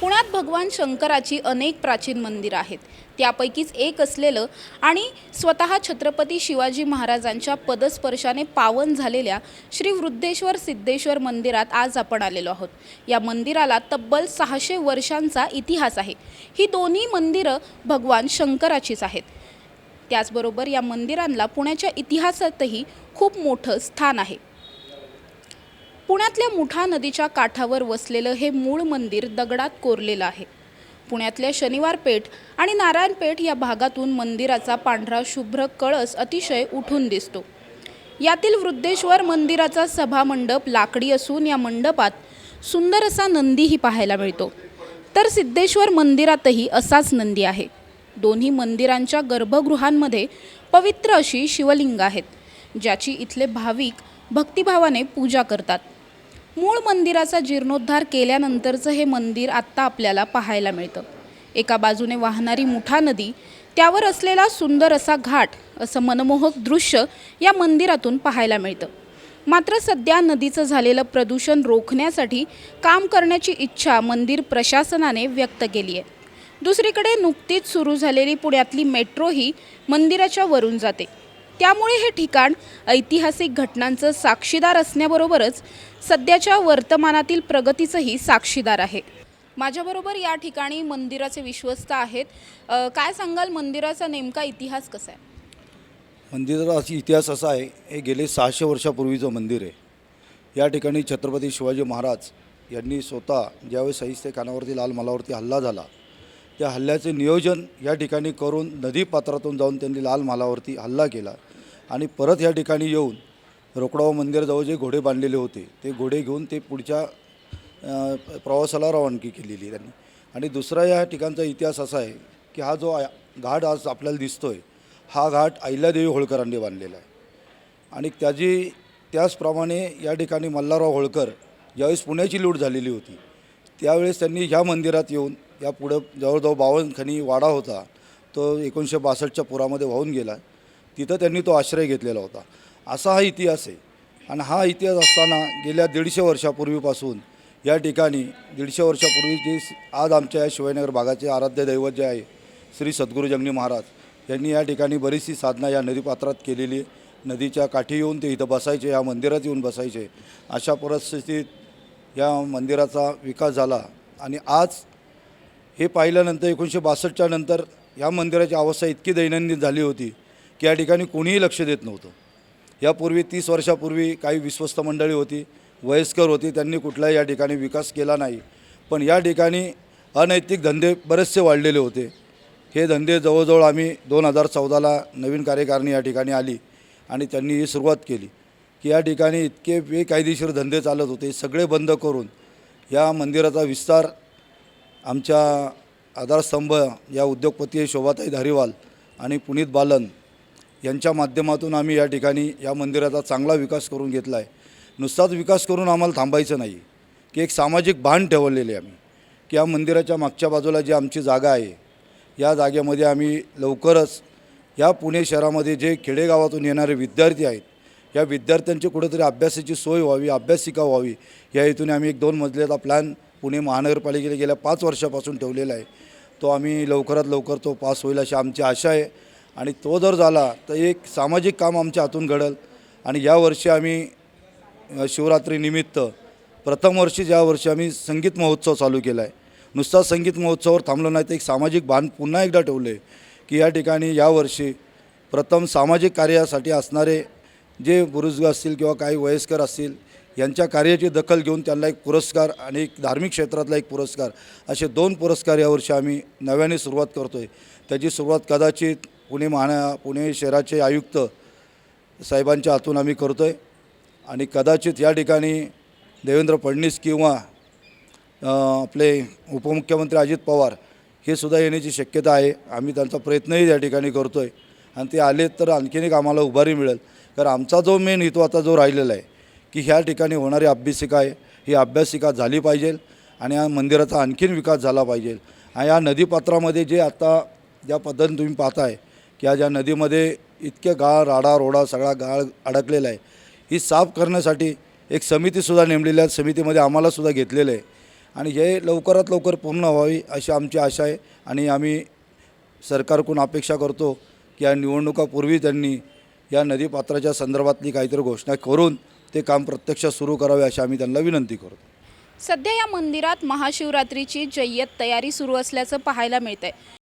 पुण्यात भगवान शंकराची अनेक प्राचीन मंदिरं आहेत. त्यापैकीच एक असलेलं आणि स्वतः छत्रपती शिवाजी महाराजांच्या पदस्पर्शाने पावन झालेल्या श्री वृद्धेश्वर सिद्धेश्वर मंदिरात आज आपण आलेलो आहोत. या मंदिराला तब्बल सहाशे वर्षांचा इतिहास आहे. ही दोन्ही मंदिरं भगवान शंकराचीच आहेत. त्याचबरोबर या मंदिरांना पुण्याच्या इतिहासातही खूप मोठं स्थान आहे. पुण्यातल्या मुठा नदीच्या काठावर वसलेलं हे मूळ मंदिर दगडात कोरलेलं आहे. पुण्यातल्या शनिवार पेठ आणि नारायण पेठ या भागातून मंदिराचा पांढरा शुभ्र कळस अतिशय उठून दिसतो. यातील वृद्धेश्वर मंदिराचा सभामंडप लाकडी असून या मंडपात सुंदर असा नंदीही पाहायला मिळतो. तर सिद्धेश्वर मंदिरातही असाच नंदी आहे. दोन्ही मंदिरांच्या गर्भगृहांमध्ये पवित्र अशी शिवलिंग आहेत ज्याची इथले भाविक भक्तिभावाने पूजा करतात. मूळ मंदिराचा जीर्णोद्धार केल्यानंतरचं हे मंदिर आत्ता आपल्याला पाहायला मिळतं. एका बाजूने वाहणारी मुठा नदी त्यावर असलेला सुंदर असा घाट असं मनमोहक दृश्य या मंदिरातून पाहायला मिळतं. मात्र सध्या नदीचं झालेलं प्रदूषण रोखण्यासाठी काम करण्याची इच्छा मंदिर प्रशासनाने व्यक्त केली आहे. दुसरीकडे नुकतीच सुरू झालेली पुण्यातली मेट्रो ही मंदिराच्या वरून जाते. त्यामुळे हे ठिकाण ऐतिहासिक घटनांचं साक्षीदार असण्याबरोबरच सध्याच्या वर्तमानातील प्रगतीचंही साक्षीदार आहे. माझ्याबरोबर या ठिकाणी मंदिराचे विश्वस्त आहेत. अ, काय सांगाल? मंदिराचा नेमका इतिहास कसा आहे? मंदिराचा इतिहास असा आहे हे गेले सहाशे वर्षापूर्वीचं मंदिर आहे. या ठिकाणी छत्रपती शिवाजी महाराज यांनी स्वतः ज्यावेळेस सहिस्ते कानावरती लाल मालावरती हल्ला झाला त्या हल्ल्याचे नियोजन या ठिकाणी करून नदी पात्रातून जाऊन त्यांनी लाल मालावरती हल्ला केला. आणि परत या ठिकाणी येऊन रोकडाव मंदिरजवळ जे घोडे बांधलेले होते ते घोडे घेऊन ते पुढच्या प्रवासाला रवानगी केलेली त्यांनी. आणि दुसरा या ठिकाणचा इतिहास असा आहे की हा जो घाट आज आपल्याला दिसतो आहे हा घाट अहिल्यादेवी होळकरांनी बांधलेला आहे. आणि त्याची त्याचप्रमाणे या ठिकाणी मल्हारराव होळकर ज्यावेळेस पुण्याची लूट झालेली होती त्यावेळेस त्यांनी ह्या मंदिरात येऊन या पुढं जवळजवळ बावनखणी वाडा होता तो एकोणीसशे बासष्टच्या पुरामध्ये वाहून गेला. तिथं त्यांनी तो आश्रय घेतलेला होता. असा हा इतिहास आहे. आणि हा इतिहास असताना गेल्या दीडशे वर्षापूर्वीपासून या ठिकाणी दीडशे वर्षापूर्वी जे आज आमच्या या शिवाजीनगर भागाचे आराध्य दैवत जे आहे श्री सद्गुरू जंगली महाराज यांनी या ठिकाणी बरीचशी साधना या नदीपात्रात केलेली नदीच्या काठी येऊन ते इथं बसायचे या मंदिरात येऊन बसायचे. अशा परिस्थितीत या मंदिराचा विकास झाला आणि आज हे पाहिल्यानंतर एकोणीसशे बासष्टच्या नंतर या मंदिराची अवस्था इतकी दैनंदिन झाली होती की या ठिकाणी कोणीही लक्ष देत नव्हतं. यापूर्वी तीस वर्षापूर्वी काही विश्वस्त मंडळी होती वयस्कर होती त्यांनी कुठलाही या ठिकाणी विकास केला नाही. पण या ठिकाणी अनैतिक धंदे बरेचसे वाढलेले होते. हे धंदे जवळजवळ आम्ही दोन हजार चौदाला नवीन कार्यकारिणी या ठिकाणी आली आणि त्यांनी ही सुरुवात केली की या ठिकाणी इतके बेकायदेशीर धंदे चालत होते सगळे बंद करून या मंदिराचा विस्तार आमच्या आधारस्तंभ या उद्योगपती शोभाताई धारीवाल आणि पुनीत बालन यांच्या माध्यमातून आम्ही या ठिकाणी या मंदिराचा चांगला विकास करून घेतला आहे नुसताच विकास करून आम्हाला थांबायचं नाही. की एक सामाजिक भान ठेवलेले आम्ही. की या मंदिराच्या मागच्या बाजूला जी आमची जागा आहे या जागेमध्ये आम्ही लवकरच या पुणे शहरामध्ये जे खेडेगावातून येणारे विद्यार्थी आहेत या विद्यार्थ्यांची कुठेतरी अभ्यासाची सोय व्हावी अभ्यासिका व्हावी या हेतूने आम्ही एक दोन मजल्याचा प्लॅन पुणे महानगरपालिकेने गेल्या पाच वर्षापासून ठेवलेला आहे. तो आम्ही लवकरात लवकर तो पास होईल अशी आमची आशा आहे. आणि तो जर झाला तर एक सामाजिक काम आमच्या हातून घडल. आणि यावर्षी आम्ही शिवरात्रीनिमित्त प्रथम वर्षी ज्या वर्षी आम्ही संगीत महोत्सव चालू केला आहे नुसता संगीत महोत्सवावर थांबलो नाही तर एक सामाजिक भान पुन्हा एकदा ठेवलं आहे की या ठिकाणी यावर्षी प्रथम सामाजिक कार्यासाठी असणारे जे बुरुजग असतील किंवा काही वयस्कर असतील यांच्या कार्याची दखल घेऊन त्यांना एक पुरस्कार आणि एक धार्मिक क्षेत्रातला एक पुरस्कार असे दोन पुरस्कार यावर्षी आम्ही नव्याने सुरुवात करतो आहे त्याची सुरुवात कदाचित पुणे महाना पुणे शहराचे आयुक्त साहेबांच्या हातून आम्ही करतो आहे आणि कदाचित या ठिकाणी देवेंद्र फडणवीस किंवा आपले उपमुख्यमंत्री अजित पवार हे सुद्धा येण्याची शक्यता आहे. आम्ही त्यांचा प्रयत्नही या ठिकाणी करतो आहे आणि ते आले तर आणखीन एक आम्हाला उभारी मिळेल. कारण आमचा जो मेन हेतू आता जो राहिलेला आहे की ह्या ठिकाणी होणारी अभ्यासिका आहे ही अभ्यासिका झाली पाहिजे आणि या मंदिराचा आणखीन विकास झाला पाहिजे. आणि या नदीपात्रामध्ये जे आता ज्या पद्धतीने तुम्ही पाहताय की या ज्या नदीमध्ये इतके गाळ राडा रोडा सगळा गाळ अडकलेला आहे. ही साफ करण्यासाठी एक समितीसुद्धा नेमलेली आहे. समितीमध्ये आम्हालासुद्धा घेतलेलं आहे. आणि हे लवकरात लवकर पूर्ण व्हावी अशी आमची आशा आहे. आणि आम्ही सरकारकडून अपेक्षा करतो की या निवडणुकापूर्वी त्यांनी या नदीपात्राच्या संदर्भातली काहीतरी घोषणा करून ते काम प्रत्यक्ष सुरू करावे अशी आम्ही त्यांना विनंती करतो. सध्या या मंदिरात महाशिवरात्रीची जय्यत तयारी सुरू असल्याचं पाहायला मिळतंय.